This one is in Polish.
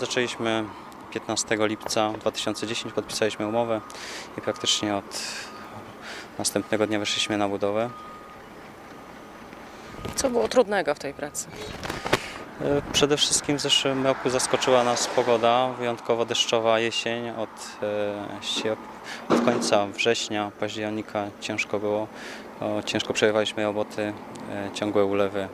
zaczęliśmy 15 lipca 2010, podpisaliśmy umowę i praktycznie od następnego dnia weszliśmy na budowę. Co było trudnego w tej pracy? E, przede wszystkim w zeszłym roku zaskoczyła nas pogoda, wyjątkowo deszczowa jesień. Od, e, od końca września, października ciężko było. Ciężko przerywaliśmy roboty, e, ciągłe ulewy.